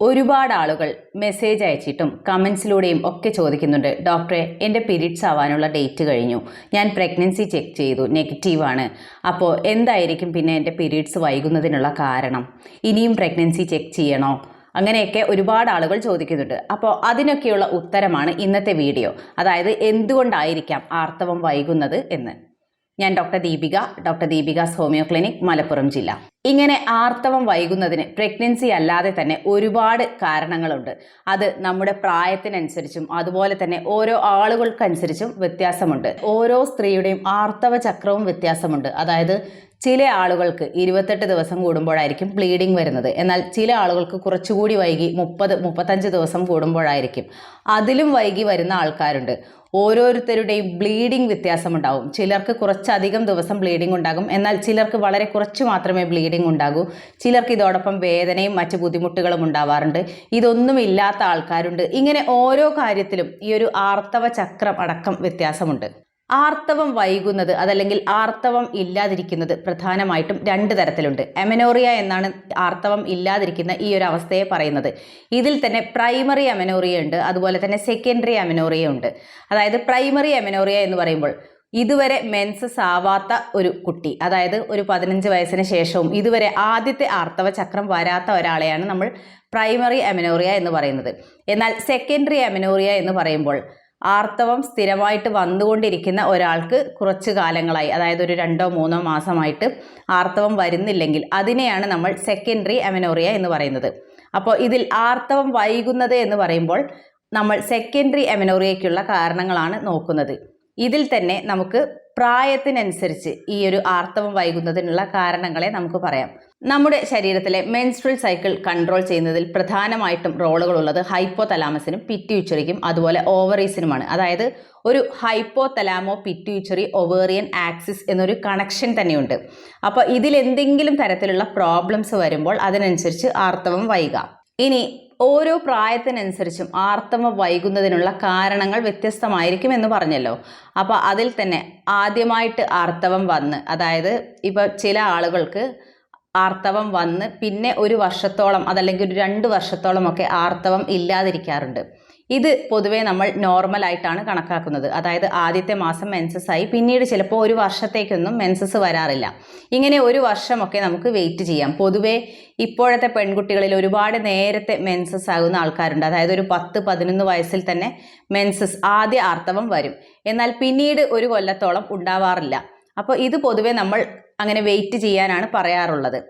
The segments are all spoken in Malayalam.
ഒരുപാട് ആളുകൾ മെസ്സേജ് അയച്ചിട്ടും കമൻസിലൂടെയും ഒക്കെ ചോദിക്കുന്നുണ്ട്. ഡോക്ടറെ എന്റെ പീരീഡ്സ് ആവാനുള്ള ഡേറ്റ് കഴിഞ്ഞു. ഞാൻ പ്രഗ്നൻസി ചെക്ക് ചെയ്തു. നെഗറ്റീവാണ് അപ്പോൾ എന്തായിരിക്കും പിന്നെ എന്റെ പീരീഡ്സ് വൈകുന്നതിനുള്ള കാരണം? ഇനിയും പ്രഗ്നൻസി ചെക്ക് ചെയ്യണോ? അങ്ങനെയൊക്കെ ഒരുപാട് ആളുകൾ ചോദിക്കുന്നുണ്ട്. അപ്പോൾ അതിനൊക്കെയുള്ള ഉത്തരമാണ് ഇന്നത്തെ വീഡിയോ അതായത് എന്തുകൊണ്ടായിരിക്കാം ആർത്തവം വൈകുന്നത് എന്ന്. ഞാൻ doctor Deepika doctor Deepika's homeo clinic Malappuram ജില്ല. ഇങ്ങനെ ആർത്തവം വൈകുന്നതിന് പ്രഗ്നൻസി അല്ലാതെ തന്നെ ഒരുപാട് കാരണങ്ങളുണ്ട്. അത് നമ്മുടെ പ്രായത്തിനനുസരിച്ചും അതുപോലെ തന്നെ ഓരോ ആളുകൾക്കനുസരിച്ചും വ്യത്യാസമുണ്ട്. ഓരോ സ്ത്രീയുടെയും ആർത്തവ ചക്രവും വ്യത്യാസമുണ്ട്. അതായത് ചില ആളുകൾക്ക് ഇരുപത്തെട്ട് ദിവസം കൂടുമ്പോഴായിരിക്കും ബ്ലീഡിംഗ് വരുന്നത്. എന്നാൽ ചില ആളുകൾക്ക് കുറച്ചുകൂടി വൈകി മുപ്പത് മുപ്പത്തഞ്ച് ദിവസം കൂടുമ്പോഴായിരിക്കും. അതിലും വൈകി വരുന്ന ആൾക്കാരുണ്ട്. ഓരോരുത്തരുടെയും ബ്ലീഡിംഗ് വ്യത്യാസമുണ്ടാവും. ചിലർക്ക് കുറച്ചധികം ദിവസം ബ്ലീഡിംഗ് ഉണ്ടാകും. എന്നാൽ ചിലർക്ക് വളരെ കുറച്ച് മാത്രമേ ബ്ലീഡിംഗ് ഉണ്ടാകൂ. ചിലർക്ക് ഇതോടൊപ്പം വേദനയും മറ്റ് ബുദ്ധിമുട്ടുകളും ഉണ്ടാവാറുണ്ട്. ഇതൊന്നും ഇല്ലാത്ത ആൾക്കാരുണ്ട്. ഇങ്ങനെ ഓരോ കാര്യത്തിലും ഈ ഒരു ആർത്തവ ചക്രം അടക്കം വ്യത്യാസമുണ്ട്. ആർത്തവം വൈകുന്നത് അതല്ലെങ്കിൽ ആർത്തവം ഇല്ലാതിരിക്കുന്നത് പ്രധാനമായിട്ടും രണ്ട് തരത്തിലുണ്ട്. എമനോറിയ എന്നാണ് ആർത്തവം ഇല്ലാതിരിക്കുന്ന ഈ ഒരു അവസ്ഥയെ പറയുന്നത്. ഇതിൽ തന്നെ പ്രൈമറി എമനോറിയ ഉണ്ട് അതുപോലെ തന്നെ സെക്കൻഡറി എമനോറിയ ഉണ്ട്. അതായത് പ്രൈമറി എമനോറിയ എന്ന് പറയുമ്പോൾ ഇതുവരെ മെൻസസ് ആവാത്ത ഒരു കുട്ടി അതായത് ഒരു പതിനഞ്ച് വയസ്സിന് ശേഷവും ഇതുവരെ ആദ്യത്തെ ആർത്തവ ചക്രം വരാത്ത ഒരാളെയാണ് നമ്മൾ പ്രൈമറി എമനോറിയ എന്ന് പറയുന്നത്. എന്നാൽ സെക്കൻഡറി എമനോറിയ എന്ന് പറയുമ്പോൾ ആർത്തവം സ്ഥിരമായിട്ട് വന്നുകൊണ്ടിരിക്കുന്ന ഒരാൾക്ക് കുറച്ച് കാലങ്ങളായി അതായത് ഒരു രണ്ടോ മൂന്നോ മാസമായിട്ട് ആർത്തവം വരുന്നില്ലെങ്കിൽ അതിനെയാണ് നമ്മൾ സെക്കൻഡറി അമിനോറിയ എന്ന് പറയുന്നത്. അപ്പോൾ ഇതിൽ ആർത്തവം വൈകുന്നത് എന്ന് പറയുമ്പോൾ നമ്മൾ സെക്കൻഡറി അമിനോറിയയ്ക്കുള്ള കാരണങ്ങളാണ് നോക്കുന്നത്. ഇതിൽ തന്നെ നമുക്ക് പ്രായത്തിനനുസരിച്ച് ഈ ഒരു ആർത്തവം വൈകുന്നതിനുള്ള കാരണങ്ങളെ നമുക്ക് പറയാം. നമ്മുടെ ശരീരത്തിലെ മെൻസ്ട്രൽ സൈക്കിൾ കൺട്രോൾ ചെയ്യുന്നതിൽ പ്രധാനമായിട്ടും റോളുകൾ ഉള്ളത് ഹൈപ്പോ തലാമസിനും പിറ്റ്യൂച്ചറിക്കും അതുപോലെ ഓവറീസിനുമാണ് അതായത് ഒരു ഹൈപ്പോ തലാമോ പിറ്റ്യൂച്ചറി ഒവേറിയൻ ആക്സിസ് എന്നൊരു കണക്ഷൻ തന്നെയുണ്ട്. അപ്പോൾ ഇതിൽ എന്തെങ്കിലും തരത്തിലുള്ള പ്രോബ്ലംസ് വരുമ്പോൾ അതിനനുസരിച്ച് ആർത്തവം വൈകാം. ഇനി ഓരോ പ്രായത്തിനനുസരിച്ചും ആർത്തവം വൈകുന്നതിനുള്ള കാരണങ്ങൾ വ്യത്യസ്തമായിരിക്കും എന്ന് പറഞ്ഞല്ലോ. അപ്പോൾ അതിൽ തന്നെ ആദ്യമായിട്ട് ആർത്തവം വന്ന് അതായത് ഇപ്പോൾ ചില ആളുകൾക്ക് ആർത്തവം വന്ന് പിന്നെ ഒരു വർഷത്തോളം അതല്ലെങ്കിൽ ഒരു രണ്ട് വർഷത്തോളമൊക്കെ ആർത്തവം ഇല്ലാതിരിക്കാറുണ്ട്. ഇത് പൊതുവേ നമ്മൾ നോർമൽ ആയിട്ടാണ് കണക്കാക്കുന്നത്. അതായത് ആദ്യത്തെ മാസം മെൻസസ് ആയി പിന്നീട് ചിലപ്പോൾ ഒരു വർഷത്തേക്കൊന്നും മെൻസസ് വരാറില്ല. ഇങ്ങനെ ഒരു വർഷമൊക്കെ നമുക്ക് വെയിറ്റ് ചെയ്യാം. പൊതുവേ ഇപ്പോഴത്തെ പെൺകുട്ടികളിൽ ഒരുപാട് നേരത്തെ മെൻസസ് ആകുന്ന ആൾക്കാരുണ്ട്. അതായത് ഒരു പത്ത് പതിനൊന്ന് വയസ്സിൽ തന്നെ മെൻസസ് ആദ്യ ആർത്തവം വരും. എന്നാൽ പിന്നീട് ഒരു കൊല്ലത്തോളം ഉണ്ടാവാറില്ല. അപ്പോൾ ഇത് പൊതുവേ നമ്മൾ അങ്ങനെ വെയിറ്റ് ചെയ്യാനാണ് പറയാറുള്ളത്.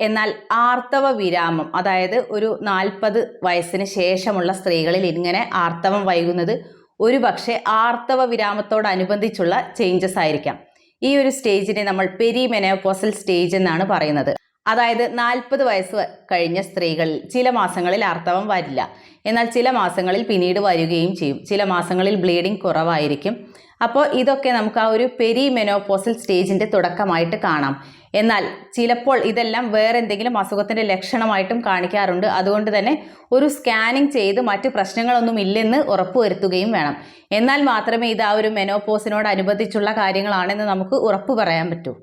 എന്നാൽ ആർത്തവ വിരാമം അതായത് ഒരു നാൽപ്പത് വയസ്സിന് ശേഷമുള്ള സ്ത്രീകളിൽ ഇങ്ങനെ ആർത്തവം വൈകുന്നത് ഒരു പക്ഷേ ആർത്തവ വിരാമത്തോടനുബന്ധിച്ചുള്ള ചേഞ്ചസ് ആയിരിക്കാം. ഈ ഒരു സ്റ്റേജിനെ നമ്മൾ പെരിമെനോപോസൽ സ്റ്റേജ് എന്നാണ് പറയുന്നത്. അതായത് നാൽപ്പത് വയസ്സ് കഴിഞ്ഞ സ്ത്രീകളിൽ ചില മാസങ്ങളിൽ ആർത്തവം വരില്ല. എന്നാൽ ചില മാസങ്ങളിൽ പിന്നീട് വരികയും ചെയ്യും. ചില മാസങ്ങളിൽ ബ്ലീഡിംഗ് കുറവായിരിക്കും. അപ്പോൾ ഇതൊക്കെ നമുക്ക് ആ ഒരു പെരിമെനോപോസൽ സ്റ്റേജിന്റെ തുടക്കമായിട്ട് കാണാം. എന്നാൽ ചിലപ്പോൾ ഇതെല്ലാം വേറെ എന്തെങ്കിലും അസുഖത്തിന്റെ ലക്ഷണമായിട്ടും കാണിക്കാറുണ്ട്. അതുകൊണ്ട് തന്നെ ഒരു സ്കാനിങ് ചെയ്ത് മറ്റ് പ്രശ്നങ്ങളൊന്നും ഇല്ലെന്ന് ഉറപ്പുവരുത്തുകയും വേണം. എന്നാൽ മാത്രമേ ഇത് ആ ഒരു മെനോപോസിനോടനുബന്ധിച്ചുള്ള കാര്യങ്ങളാണെന്ന് നമുക്ക് ഉറപ്പ് പറയാൻ പറ്റൂ.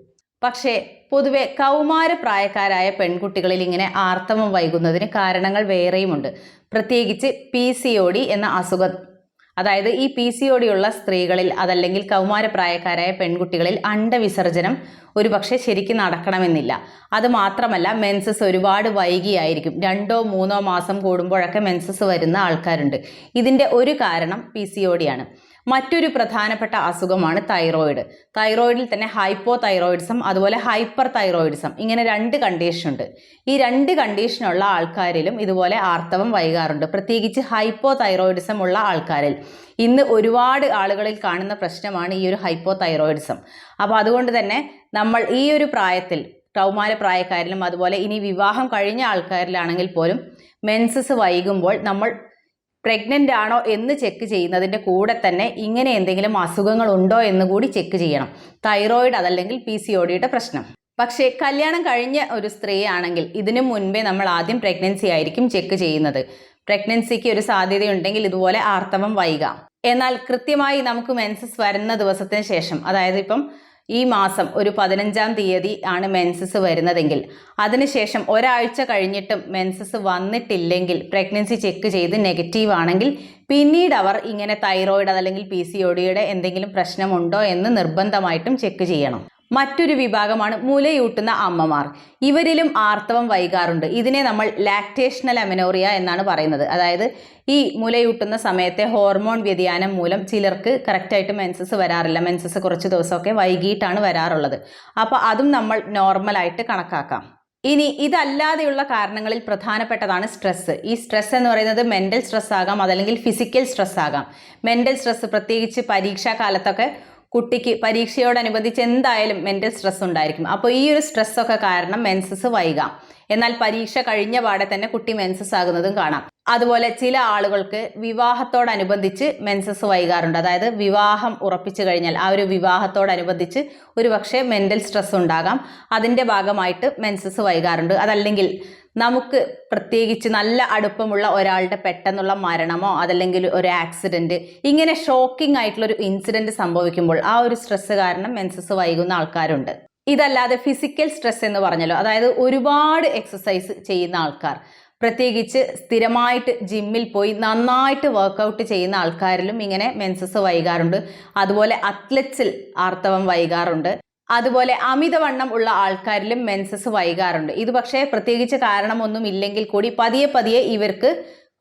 പക്ഷേ പൊതുവെ കൗമാര പ്രായക്കാരായ പെൺകുട്ടികളിൽ ഇങ്ങനെ ആർത്തവം വൈകുന്നതിന് കാരണങ്ങൾ വേറെയുമുണ്ട്. പ്രത്യേകിച്ച് പി എന്ന അസുഖം അതായത് ഈ പി സി ഒടിയുള്ള സ്ത്രീകളിൽ അതല്ലെങ്കിൽ കൗമാരപ്രായക്കാരായ പെൺകുട്ടികളിൽ അണ്ടവിസർജനം ഒരുപക്ഷെ ശരിക്കും നടക്കണമെന്നില്ല. അത് മാത്രമല്ല മെൻസസ് ഒരുപാട് വൈകിയായിരിക്കും. രണ്ടോ മൂന്നോ മാസം കൂടുമ്പോഴൊക്കെ മെൻസസ് വരുന്ന ആൾക്കാരുണ്ട്. ഇതിന്റെ ഒരു കാരണം പി സി ഒ ഡി ആണ്. മറ്റൊരു പ്രധാനപ്പെട്ട അസുഖമാണ് തൈറോയിഡ് തൈറോയിഡിൽ തന്നെ ഹൈപ്പോ തൈറോയിഡ്സം അതുപോലെ ഹൈപ്പർ തൈറോയിഡ്സം ഇങ്ങനെ രണ്ട് കണ്ടീഷൻ ഉണ്ട്. ഈ രണ്ട് കണ്ടീഷനുള്ള ആൾക്കാരിലും ഇതുപോലെ ആർത്തവം വൈകാറുണ്ട്. പ്രത്യേകിച്ച് ഹൈപ്പോ തൈറോയിഡിസം ഉള്ള ആൾക്കാരിൽ. ഇന്ന് ഒരുപാട് ആളുകളിൽ കാണുന്ന പ്രശ്നമാണ് ഈ ഒരു ഹൈപ്പോ തൈറോയിഡിസം അപ്പോൾ അതുകൊണ്ട് തന്നെ നമ്മൾ ഈ ഒരു പ്രായത്തിൽ കൗമാര പ്രായക്കാരിലും അതുപോലെ ഇനി വിവാഹം കഴിഞ്ഞ ആൾക്കാരിലാണെങ്കിൽ പോലും മെൻസസ് വൈകുമ്പോൾ നമ്മൾ പ്രഗ്നന്റ് ആണോ എന്ന് ചെക്ക് ചെയ്യുന്നതിന്റെ കൂടെ തന്നെ ഇങ്ങനെ എന്തെങ്കിലും അസുഖങ്ങൾ ഉണ്ടോ എന്ന് കൂടി ചെക്ക് ചെയ്യണം. തൈറോയിഡ് അതല്ലെങ്കിൽ പി സി ഒ ഡിയുടെ പ്രശ്നം. പക്ഷേ കല്യാണം കഴിഞ്ഞ ഒരു സ്ത്രീ ആണെങ്കിൽ ഇതിനു മുൻപേ നമ്മൾ ആദ്യം പ്രഗ്നൻസി ആയിരിക്കും ചെക്ക് ചെയ്യുന്നത്. പ്രഗ്നൻസിക്ക് ഒരു സാധ്യതയുണ്ടെങ്കിൽ ഇതുപോലെ ആർത്തവം വൈകാം. എന്നാൽ കൃത്യമായി നമുക്ക് മെൻസസ് വരുന്ന ദിവസത്തിന് ശേഷം അതായത് ഇപ്പം ഈ മാസം ഒരു പതിനഞ്ചാം തീയതി ആണ് മെൻസസ് വരുന്നതെങ്കിൽ. അതിനുശേഷം ഒരാഴ്ച കഴിഞ്ഞിട്ടും മെൻസസ് വന്നിട്ടില്ലെങ്കിൽ പ്രഗ്നൻസി ചെക്ക് ചെയ്ത് നെഗറ്റീവ് ആണെങ്കിൽ പിന്നീട് അവർ ഇങ്ങനെ തൈറോയിഡ് അതല്ലെങ്കിൽ പി സി ഒ ഡിയുടെ എന്തെങ്കിലും പ്രശ്നമുണ്ടോ എന്ന് നിർബന്ധമായിട്ടും ചെക്ക് ചെയ്യണം. മറ്റൊരു വിഭാഗമാണ് മുലയൂട്ടുന്ന അമ്മമാർ. ഇവരിലും ആർത്തവം വൈകാറുണ്ട്. ഇതിനെ നമ്മൾ ലാക്ടേഷണൽ അമിനോറിയ എന്നാണ് പറയുന്നത്. അതായത് ഈ മുലയൂട്ടുന്ന സമയത്തെ ഹോർമോൺ വ്യതിയാനം മൂലം ചിലർക്ക് കറക്റ്റായിട്ട് മെൻസസ് വരാറില്ല. മെൻസസ് കുറച്ച് ദിവസമൊക്കെ വൈകിട്ടാണ് വരാറുള്ളത്. അപ്പോൾ അതും നമ്മൾ നോർമലായിട്ട് കണക്കാക്കാം. ഇനി ഇതല്ലാതെയുള്ള കാരണങ്ങളിൽ പ്രധാനപ്പെട്ടതാണ് സ്ട്രെസ്സ് ഈ സ്ട്രെസ് എന്ന് പറയുന്നത് മെന്റൽ സ്ട്രെസ് ആകാം അതല്ലെങ്കിൽ ഫിസിക്കൽ സ്ട്രെസ് ആകാം. മെന്റൽ സ്ട്രെസ് പ്രത്യേകിച്ച് പരീക്ഷാ കാലത്തൊക്കെ കുട്ടിക്ക് പരീക്ഷയോടനുബന്ധിച്ച് എന്തായാലും മെന്റൽ സ്ട്രെസ് ഉണ്ടായിരിക്കും. അപ്പോൾ ഈ ഒരു സ്ട്രെസ്സൊക്കെ കാരണം മെൻസസ് വൈകാം. എന്നാൽ പരീക്ഷ കഴിഞ്ഞ പാടെ തന്നെ കുട്ടി മെൻസസ് ആകുന്നതും കാണാം. അതുപോലെ ചില ആളുകൾക്ക് വിവാഹത്തോടനുബന്ധിച്ച് മെൻസസ് വൈകാറുണ്ട്. അതായത് വിവാഹം ഉറപ്പിച്ചു കഴിഞ്ഞാൽ ആ ഒരു വിവാഹത്തോടനുബന്ധിച്ച് ഒരു പക്ഷേ മെന്റൽ സ്ട്രെസ് ഉണ്ടാകാം. അതിന്റെ ഭാഗമായിട്ട് മെൻസസ് വൈകാറുണ്ട്. അതല്ലെങ്കിൽ നമുക്ക് പ്രത്യേകിച്ച് നല്ല അടുപ്പമുള്ള ഒരാളുടെ പെട്ടെന്നുള്ള മരണമോ അതല്ലെങ്കിൽ ഒരു ആക്സിഡന്റ് ഇങ്ങനെ ഷോക്കിംഗ് ആയിട്ടുള്ള ഒരു ഇൻസിഡന്റ് സംഭവിക്കുമ്പോൾ ആ ഒരു സ്ട്രെസ്സ് കാരണം മെൻസസ് വൈകുന്ന ആൾക്കാരുണ്ട്. ഇതല്ലാതെ ഫിസിക്കൽ സ്ട്രെസ് എന്ന് പറഞ്ഞല്ലോ. അതായത് ഒരുപാട് എക്സസൈസ് ചെയ്യുന്ന ആൾക്കാർ. പ്രത്യേകിച്ച് സ്ഥിരമായിട്ട് ജിമ്മിൽ പോയി നന്നായിട്ട് വർക്കൗട്ട് ചെയ്യുന്ന ആൾക്കാരിലും ഇങ്ങനെ മെൻസസ് വൈകാറുണ്ട്. അതുപോലെ അത്ലറ്റ്സിൽ ആർത്തവം വൈകാറുണ്ട്. അതുപോലെ അമിതവണ്ണം ഉള്ള ആൾക്കാരിലും മെൻസസ് വൈകാറുണ്ട്. ഇത് പക്ഷേ പ്രത്യേകിച്ച് കാരണമൊന്നും ഇല്ലെങ്കിൽ കൂടി പതിയെ പതിയെ ഇവർക്ക്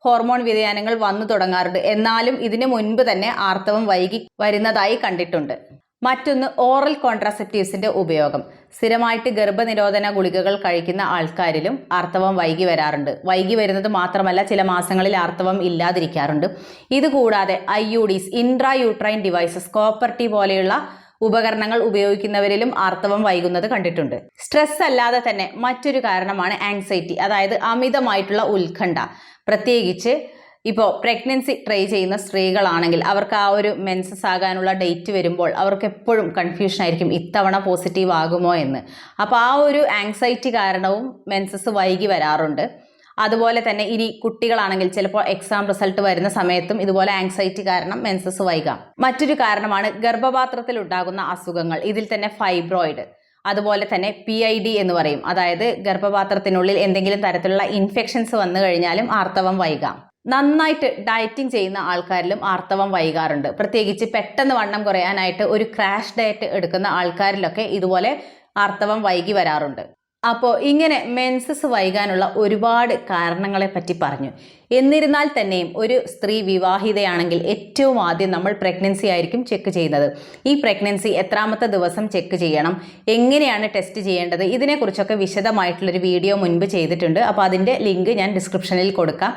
ഹോർമോൺ വ്യതിയാനങ്ങൾ വന്നു തുടങ്ങാറുണ്ട്. എന്നാലും ഇതിനു മുൻപ് തന്നെ ആർത്തവം വൈകി വരുന്നതായി കണ്ടിട്ടുണ്ട്. മറ്റൊന്ന് ഓറൽ കോൺട്രാസെപ്റ്റീവ്സിന്റെ ഉപയോഗം. സ്ഥിരമായിട്ട് ഗർഭനിരോധന ഗുളികകൾ കഴിക്കുന്ന ആൾക്കാരിലും ആർത്തവം വൈകി വരാറുണ്ട്. വൈകി വരുന്നത് മാത്രമല്ല ചില മാസങ്ങളിൽ ആർത്തവം ഇല്ലാതിരിക്കാറുണ്ട്. ഇതുകൂടാതെ I U Ds intra uterine devices copper T പോലെയുള്ള ഉപകരണങ്ങൾ ഉപയോഗിക്കുന്നവരിലും ആർത്തവം വൈകുന്നത് കണ്ടിട്ടുണ്ട്. സ്ട്രെസ് അല്ലാതെ തന്നെ മറ്റൊരു കാരണമാണ് ആങ്സൈറ്റി അതായത് അമിതമായിട്ടുള്ള ഉത്കണ്ഠ. പ്രത്യേകിച്ച് ഇപ്പോൾ പ്രഗ്നൻസി ട്രൈ ചെയ്യുന്ന സ്ത്രീകളാണെങ്കിൽ അവർക്ക് ആ ഒരു മെൻസസ് ആകാനുള്ള ഡേറ്റ് വരുമ്പോൾ അവർക്ക് എപ്പോഴും കൺഫ്യൂഷൻ ആയിരിക്കും ഇത്തവണ പോസിറ്റീവ് ആകുമോ എന്ന്. അപ്പോൾ ആ ഒരു ആങ്സൈറ്റി കാരണവും മെൻസസ് വൈകി വരാറുണ്ട്. അതുപോലെ തന്നെ ഇനി കുട്ടികളാണെങ്കിൽ ചിലപ്പോൾ എക്സാം റിസൾട്ട് വരുന്ന സമയത്തും ഇതുപോലെ ആങ്സൈറ്റി കാരണം മെൻസസ് വൈകാം. മറ്റൊരു കാരണമാണ് ഗർഭപാത്രത്തിൽ ഉണ്ടാകുന്ന അസുഖങ്ങൾ ഇതിൽ തന്നെ ഫൈബ്രോയിഡ് അതുപോലെ തന്നെ പി ഐ ഡി എന്ന് പറയും. അതായത് ഗർഭപാത്രത്തിനുള്ളിൽ എന്തെങ്കിലും തരത്തിലുള്ള ഇൻഫെക്ഷൻസ് വന്നു കഴിഞ്ഞാലും ആർത്തവം വൈകാം. നന്നായിട്ട് ഡയറ്റിംഗ് ചെയ്യുന്ന ആൾക്കാരിലും ആർത്തവം വൈകാറുണ്ട്. പ്രത്യേകിച്ച് പെട്ടെന്ന് വണ്ണം കുറയാനായിട്ട് ഒരു ക്രാഷ് ഡയറ്റ് എടുക്കുന്ന ആൾക്കാരിലൊക്കെ ഇതുപോലെ ആർത്തവം വൈകി വരാറുണ്ട്. അപ്പോൾ ഇങ്ങനെ മെൻസസ് വൈകാനുള്ള ഒരുപാട് കാരണങ്ങളെ പറ്റി പറഞ്ഞു. എന്നിരുന്നാൽ തന്നെയും ഒരു സ്ത്രീ വിവാഹിതയാണെങ്കിൽ ഏറ്റവും ആദ്യം നമ്മൾ പ്രഗ്നൻസി ആയിരിക്കും ചെക്ക് ചെയ്യുന്നത്. ഈ പ്രഗ്നൻസി എത്രാമത്തെ ദിവസം ചെക്ക് ചെയ്യണം. എങ്ങനെയാണ് ടെസ്റ്റ് ചെയ്യേണ്ടത്? ഇതിനെക്കുറിച്ചൊക്കെ വിശദമായിട്ടുള്ളൊരു വീഡിയോ മുൻപ് ചെയ്തിട്ടുണ്ട്. അപ്പോൾ അതിന്റെ ലിങ്ക് ഞാൻ ഡിസ്ക്രിപ്ഷനിൽ കൊടുക്കാം.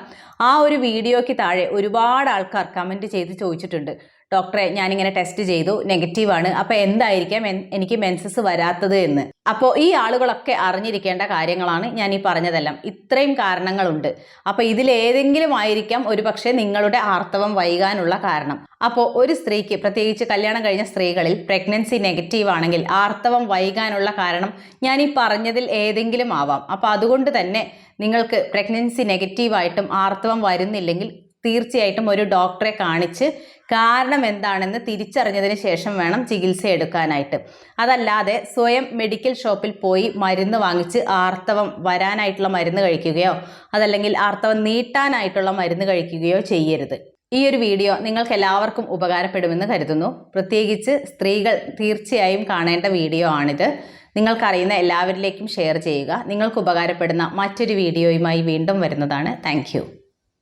ആ ഒരു വീഡിയോയ്ക്ക് താഴെ ഒരുപാട് ആൾക്കാർ കമന്റ് ചെയ്ത് ചോദിച്ചിട്ടുണ്ട്. ഡോക്ടറെ ഞാനിങ്ങനെ ടെസ്റ്റ് ചെയ്തു. നെഗറ്റീവാണ് അപ്പോൾ എന്തായിരിക്കാം എനിക്ക് മെൻസസ് വരാത്തത് എന്ന്. അപ്പോൾ ഈ ആളുകളൊക്കെ അറിഞ്ഞിരിക്കേണ്ട കാര്യങ്ങളാണ് ഞാൻ ഈ പറഞ്ഞതെല്ലാം. ഇത്രയും കാരണങ്ങളുണ്ട്. അപ്പോൾ ഇതിലേതെങ്കിലും ആയിരിക്കാം ഒരുപക്ഷെ നിങ്ങളുടെ ആർത്തവം വൈകാനുള്ള കാരണം. അപ്പോൾ ഒരു സ്ത്രീക്ക് പ്രത്യേകിച്ച് കല്യാണം കഴിഞ്ഞ സ്ത്രീകളിൽ പ്രഗ്നൻസി നെഗറ്റീവ് ആണെങ്കിൽ ആർത്തവം വൈകാനുള്ള കാരണം ഞാൻ ഈ പറഞ്ഞതിൽ ഏതെങ്കിലും ആവാം. അപ്പോൾ അതുകൊണ്ട് തന്നെ നിങ്ങൾക്ക് പ്രഗ്നൻസി നെഗറ്റീവായിട്ടും ആർത്തവം വരുന്നില്ലെങ്കിൽ തീർച്ചയായിട്ടും ഒരു ഡോക്ടറെ കാണിച്ച് കാരണം എന്താണെന്ന് തിരിച്ചറിഞ്ഞതിന് ശേഷം വേണം ചികിത്സ എടുക്കാനായിട്ട്. അതല്ലാതെ സ്വയം മെഡിക്കൽ ഷോപ്പിൽ പോയി മരുന്ന് വാങ്ങിച്ച് ആർത്തവം വരാനായിട്ടുള്ള മരുന്ന് കഴിക്കുകയോ അതല്ലെങ്കിൽ ആർത്തവം നീട്ടാനായിട്ടുള്ള മരുന്ന് കഴിക്കുകയോ ചെയ്യരുത്. ഈ ഒരു വീഡിയോ നിങ്ങൾക്ക് എല്ലാവർക്കും ഉപകാരപ്പെടുമെന്ന് കരുതുന്നു. പ്രത്യേകിച്ച് സ്ത്രീകൾ തീർച്ചയായും കാണേണ്ട വീഡിയോ ആണിത്. നിങ്ങൾക്കറിയുന്ന എല്ലാവരിലേക്കും ഷെയർ ചെയ്യുക. നിങ്ങൾക്ക് ഉപകാരപ്പെടുന്ന മറ്റൊരു വീഡിയോയുമായി വീണ്ടും വരുന്നതാണ്. താങ്ക്